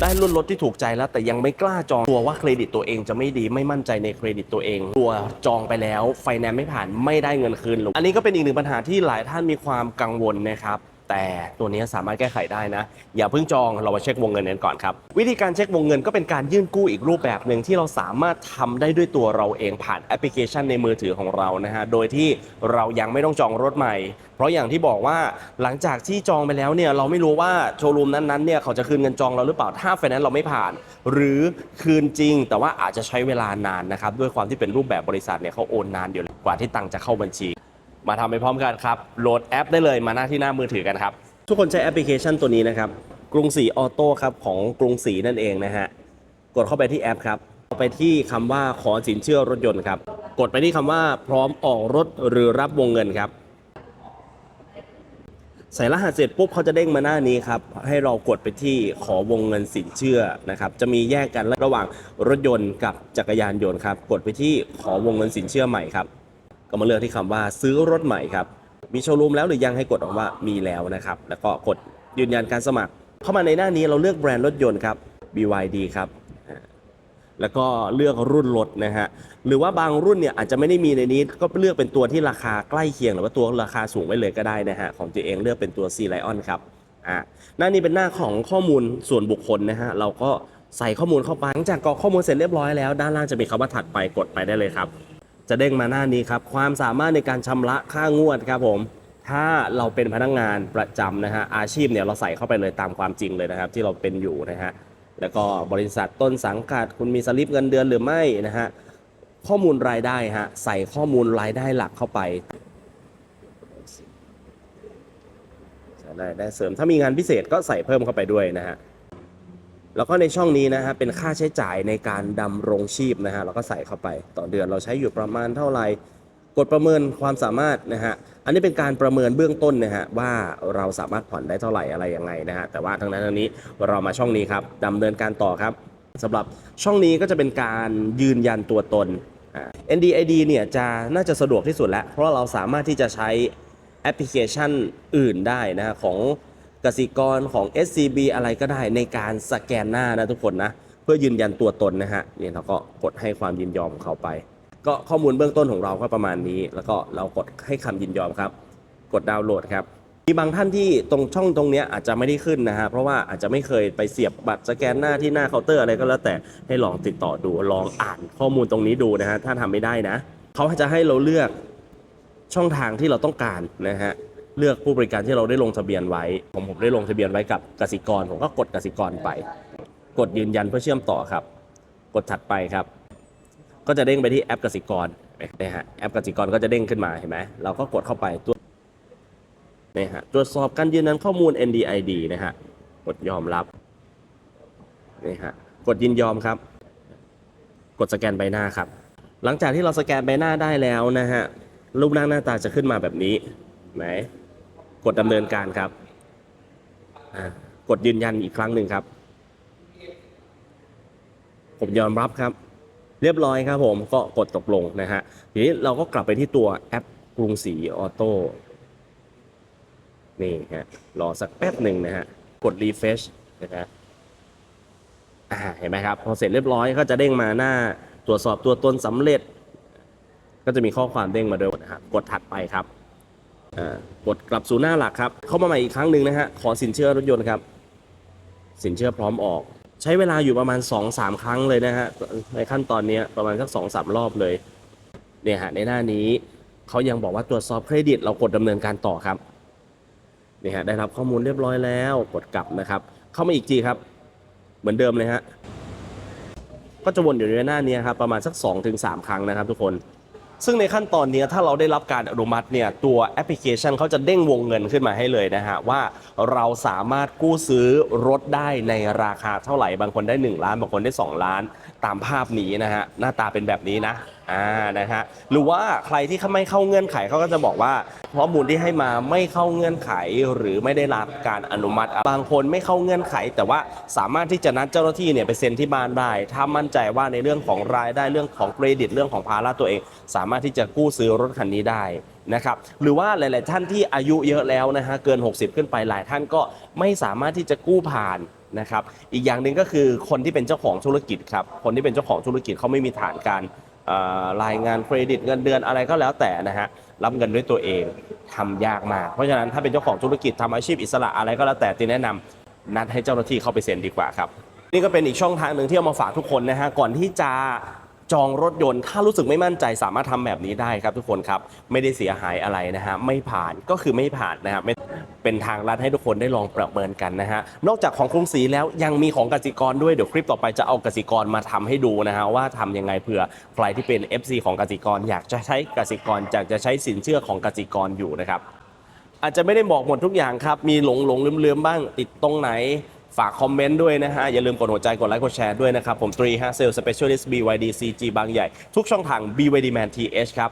ได้รุ่นรถที่ถูกใจแล้ว แต่ยังไม่กล้าจองกลัวว่าเครดิตตัวเองจะไม่ดีไม่มั่นใจในเครดิตตัวเองกลัวจองไปแล้วไฟแนนซ์ไม่ผ่านไม่ได้เงินคืนหรอกอันนี้ก็เป็นอีกหนึ่งปัญหาที่หลายท่านมีความกังวลนะครับ แต่ตัวนี้สามารถแก้ไขได้นะ อย่าเพิ่งจองเรามาเช็ควงเงินกันก่อนครับ วิธีการเช็ควงเงินก็เป็นการยื่นกู้อีกรูปแบบหนึ่งที่เราสามารถทำได้ด้วยตัวเราเองผ่านแอปพลิเคชันในมือถือของเรานะฮะโดยที่เรายังไม่ต้องจองรถใหม่ เพราะอย่างที่บอกว่าหลังจากที่จองไปแล้วเนี่ยเราไม่รู้ว่าโชว์รูมนั้นๆเนี่ยเขาจะคืนเงินจองเราหรือเปล่าถ้าไฟแนนซ์เราไม่ผ่าน หรือคืนจริง แต่ว่าอาจจะใช้เวลานานนะครับด้วยความที่เป็นรูปแบบบริษัทเนี่ยเขาโอนนานเดี๋ยวกว่าที่ตังค์จะเข้าบัญชี มาทำไปพร้อมกันครับโหลดแอปได้เลยมาหน้าที่หน้ามือถือกันครับ ทุกคนใช้แอปพลิเคชันตัวนี้นะครับ กรุงศรีออโต้ครับของกรุงศรีนั่นเองนะฮะ กดเข้าไปที่แอปครับไปที่คำว่าขอสินเชื่อรถยนต์ครับ กดไปที่คำว่าพร้อมออกรถหรือรับวงเงินครับ ใส่รหัสเสร็จปุ๊บเขาจะเด้งมาหน้านี้ครับ ให้เรากดไปที่ขอวงเงินสินเชื่อนะครับ จะมีแยกกันระหว่างรถยนต์กับจักรยานยนต์ครับ กดไปที่ขอวงเงินสินเชื่อใหม่ครับ ก็มาเลือกที่คำว่าซื้อรถใหม่ครับ มีโชว์รูมแล้วหรือยังให้กดออกว่ามีแล้วนะครับ แล้วก็กดยืนยันการสมัคร เข้ามาในหน้านี้เราเลือกแบรนด์รถยนต์ครับ BYD ครับแล้วก็เลือกรุ่นรถนะฮะ หรือว่าบางรุ่นเนี่ยอาจจะไม่ได้มีในนี้ ก็เลือกเป็นตัวที่ราคาใกล้เคียง หรือว่าตัวราคาสูงไว้เลยก็ได้นะฮะ ของตัวเองเลือกเป็นตัว C Lion ครับ อ่า หน้านี้เป็นหน้าของข้อมูลส่วนบุคคลนะฮะ เราก็ใส่ข้อมูลเข้าไปหลังจากกรอกข้อมูลเสร็จเรียบร้อยแล้ว ด้านล่างจะมีคำว่าถัดไปกดไปได้เลยครับ จะเด้งมาหน้านี้ครับ ความสามารถในการชำระค่างวดครับผม ถ้าเราเป็นพนักงานประจำนะฮะอาชีพเนี่ยเราใส่เข้าไปเลยตามความจริงเลยนะครับ ที่เราเป็นอยู่นะฮะแล้วก็บริษัทต้นสังกัดคุณมีสลิปเงินเดือนหรือไม่นะฮะข้อมูลรายได้ฮะใส่ข้อมูลรายได้หลักเข้าไปรายได้เสริมถ้ามีงานพิเศษก็ใส่เพิ่มเข้าไปด้วยนะฮะ แล้วก็ในช่องนี้นะฮะเป็นค่าใช้จ่ายในการดำรงชีพนะฮะเราก็ใส่เข้าไปต่อเดือนเราใช้อยู่ประมาณเท่าไหร่กดประเมินความสามารถนะฮะอันนี้เป็นการประเมินเบื้องต้นนะฮะว่าเราสามารถผ่อนได้เท่าไหร่อะไรยังไงนะฮะแต่ว่าทั้งนั้นทั้งนี้เรามาช่องนี้ครับดำเนินการต่อครับสำหรับช่องนี้ก็จะเป็นการยืนยันตัวตนอ่า NDID เนี่ยจะน่าจะสะดวกที่สุดแล้ว เพราะเราสามารถที่จะใช้แอปพลิเคชันอื่นได้นะฮะของ กสิกรของ SCB อะไรก็ได้ในการสแกนหน้านะทุกคนนะ เพื่อยืนยันตัวตนนะฮะนี่เราก็กดให้ความยินยอมเขาไป ก็ข้อมูลเบื้องต้นของเราก็ประมาณนี้ แล้วก็เรากดให้คำยินยอมครับ กดดาวน์โหลดครับมีบางท่านที่ตรงช่องตรงนี้อาจจะไม่ได้ขึ้นนะฮะเพราะว่าอาจจะไม่เคยไปเสียบบัตรสแกนหน้าที่หน้าเคาน์เตอร์อะไรก็แล้วแต่ให้ลองติดต่อดูลองอ่านข้อมูลตรงนี้ดูนะฮะถ้าทำไม่ได้นะเขาจะให้เราเลือกช่องทางที่เราต้องการนะฮะ เลือกผู้บริการที่เราได้ลงทะเบียนไว้ ผมผมได้ลงทะเบียนไว้กับกสิกร ผมก็กดกสิกรไป กดยืนยันเพื่อเชื่อมต่อครับ กดถัดไปครับ ก็จะเด้งไปที่แอปกสิกรนะฮะแอปกสิกรก็จะเด้งขึ้นมาเห็นไหมเราก็กดเข้าไปตัวนี่ฮะตรวจสอบการยืนยันข้อมูล NDID นะฮะกดยอมรับนี่ฮะกดยินยอมครับ กดสแกนใบหน้าครับ หลังจากที่เราสแกนใบหน้าได้แล้วนะฮะรูปร่างหน้าตาจะขึ้นมาแบบนี้ไหน กดดำเนินการครับกดยืนยันอีกครั้งหนึ่งครับ ผมยอมรับครับ เรียบร้อยครับผมก็กดตกลงนะฮะทีนี้เราก็กลับไปที่ตัวแอปกรุงศรีออโต้นี่ฮะรอสักแป๊บหนึ่งนะฮะกด refresh นะฮะเห็นไหมครับ พอเสร็จเรียบร้อยก็จะเด้งมาหน้าตรวจสอบตัวตนสำเร็จ ก็จะมีข้อความเด้งมาด้วยนะครับกดถัดไปครับ กดกลับสู่หน้าหลักครับ เข้ามาใหม่อีกครั้งหนึ่งนะฮะ ขอสินเชื่อรถยนต์ครับ สินเชื่อพร้อมออก ใช้เวลาอยู่ประมาณ 2-3 ครั้งเลยนะฮะ ในขั้นตอนนี้ประมาณสัก2-3 รอบเลย เนี่ยฮะในหน้านี้เขายังบอกว่าตรวจสอบเครดิตเรากดดำเนินการต่อครับนี่ฮะได้รับข้อมูลเรียบร้อยแล้วกดกลับนะครับ เข้ามาอีกทีครับ เหมือนเดิมเลยฮะก็จะวนอยู่ในหน้านี้ครับประมาณสัก 2-3 ครั้งนะครับ ทุกคน ซึ่งในขั้นตอนนี้ถ้าเราได้รับการอนุมัติเนี่ยตัวแอปพลิเคชันเขาจะเด้งวงเงินขึ้นมาให้เลยนะฮะว่าเราสามารถกู้ซื้อรถได้ในราคาเท่าไหร่บางคนได้ 1 ล้าน บางคนได้ 2 ล้าน ตามภาพนี้นะฮะหน้าตาเป็นแบบนี้นะ อ่านะฮะหรือว่าใครที่ไม่เข้าเงื่อนไขเขาก็จะบอกว่าข้อมูลที่ให้มาไม่เข้าเงื่อนไขหรือไม่ได้รับการอนุมัติ บางคนไม่เข้าเงื่อนไข แต่ว่าสามารถที่จะนัดเจ้าหน้าที่เนี่ยไปเซ็นที่บ้านได้ ถ้ามั่นใจว่าในเรื่องของรายได้เรื่องของเครดิตเรื่องของภาระตัวเอง สามารถที่จะกู้ซื้อรถคันนี้ได้นะครับหรือว่าหลาย ๆ ท่านที่อายุเยอะแล้วนะฮะเกิน 60 ขึ้นไปหลายท่านก็ไม่สามารถที่จะกู้ผ่านนะครับอีกอย่างหนึ่งก็คือคนที่เป็นเจ้าของธุรกิจครับคนที่เป็นเจ้าของธุรกิจเขาไม่มีฐานการ รายงานเครดิตเงินเดือนอะไรก็แล้วแต่นะฮะรับเงินด้วยตัวเองทำยากมาก เพราะฉะนั้นถ้าเป็นเจ้าของธุรกิจทำอาชีพอิสระอะไรก็แล้วแต่ที่แนะนำนัดให้เจ้าหน้าที่เข้าไปเซ็นดีกว่าครับนี่ก็เป็นอีกช่องทางหนึ่งที่เอามาฝากทุกคนนะฮะก่อนที่จะจองรถยนต์ถ้ารู้สึกไม่มั่นใจสามารถทำแบบนี้ได้ครับทุกคนครับไม่ได้เสียหายอะไรนะฮะไม่ผ่านก็คือไม่ผ่านนะครับไเป็นทางลัดให้ทุกคนได้ลองประเมินกันนะฮะนอกจากของกรุงศรีแล้วยังมีของกสิกรด้วยเดี๋ยวคลิปต่อไปจะเอากสิกรมาทำให้ดูนะฮะว่าทำยังไงเผื่อใครที่เป็น FC ของกสิกร อยากจะใช้กสิกรอยากจะใช้สินเชื่อของกสิกรอยู่นะครับ อาจจะไม่ได้บอกหมดทุกอย่างครับ มีหลงหลงลืมลืมบ้าง ติดตรงไหน ฝากคอมเมนต์ด้วยนะฮะ อย่าลืมกดหัวใจ กดไลค์ กดแชร์ด้วยนะครับ ผมตรีฮะเซลล์สเปเชียลิสต์ BYD CG บางใหญ่ ทุกช่องทาง BYD Man TH ครับ